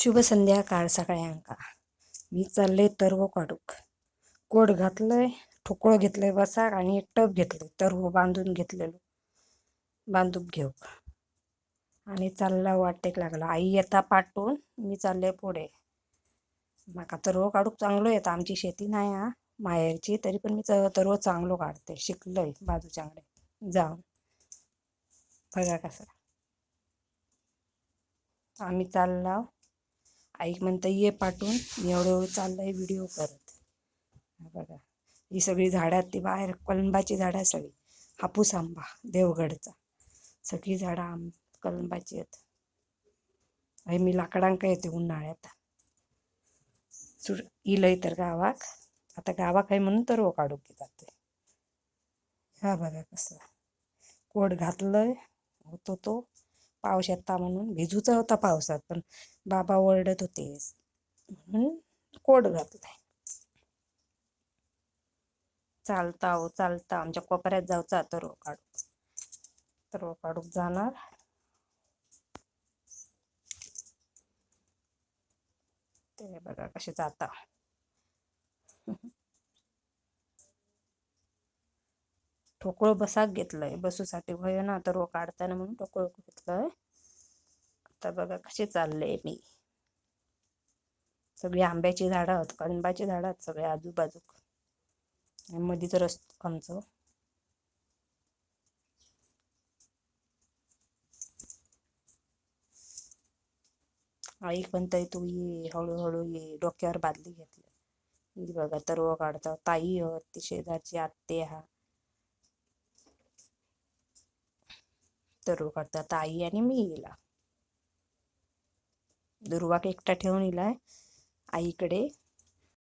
शुभ संध्याकाळ सगळ्यांका मी चालले तरवो काढूक. कोड घातलंय ठोकळ घेतलंय बसाक आणि एक टप घेतलंय तरवो बांधून घेतलेलो. बांधूक घेऊक. आणि चालला वाटेक लागला. आई येता पाठवून मी चालले पुढे. माका तरवो काढूक चांगलो येता. आमची शेती नाही हा. माहेरची तरी पण मी च- चांगलो काढते. शिकलोय बाजूच्याकडे जाऊन. बघा कसं. आम्ही चालला. आई म्हणतं ये पाठवून मी एवढं एवढं चाललंय व्हिडिओ करत हा बघा ही सगळी झाडं आहेत ती बाहेर कलंबाची झाडं सगळी. हापूस आंबा देवगडचा. सगळी झाडं आम कलंबाची आहेत. मी लाकडांक येते उन्हाळ्यात. सुर इलंय तर गावाक. आता गावाक आहे म्हणून तर काढू की जाते हा बघा कसं. कोट घातलंय होतो तो. पाऊस येता म्हणून भिजूचा होता पावसात पण बाबा ओरडत होते. म्हणून कोट घातलाय चालता हो चालता. आमच्या कोपऱ्यात जाऊचा तर काढू. तर काढूक जाणार. ते बघा कसे जाता. ठोकळं बसाक घेतलंय. बसूसाठी भय ना तर काढताना म्हणून ठोकळं घेतलंय. आता बघा कसे चालले मी. सगळी आंब्याची झाडं आहेत कळंबाची झाडं आहेत सगळे आजूबाजूक. मधीच रस्त आमचं. आई म्हणताय तू ये हळूहळू ये डोक्यावर बादली घेतली. बघा तरव काढता ताई आहेत ती शेजारची आत्ते हा. तरव करतात आई आणि मी गेला दुर्वाक एकटा ठेवून इलाय आईकडे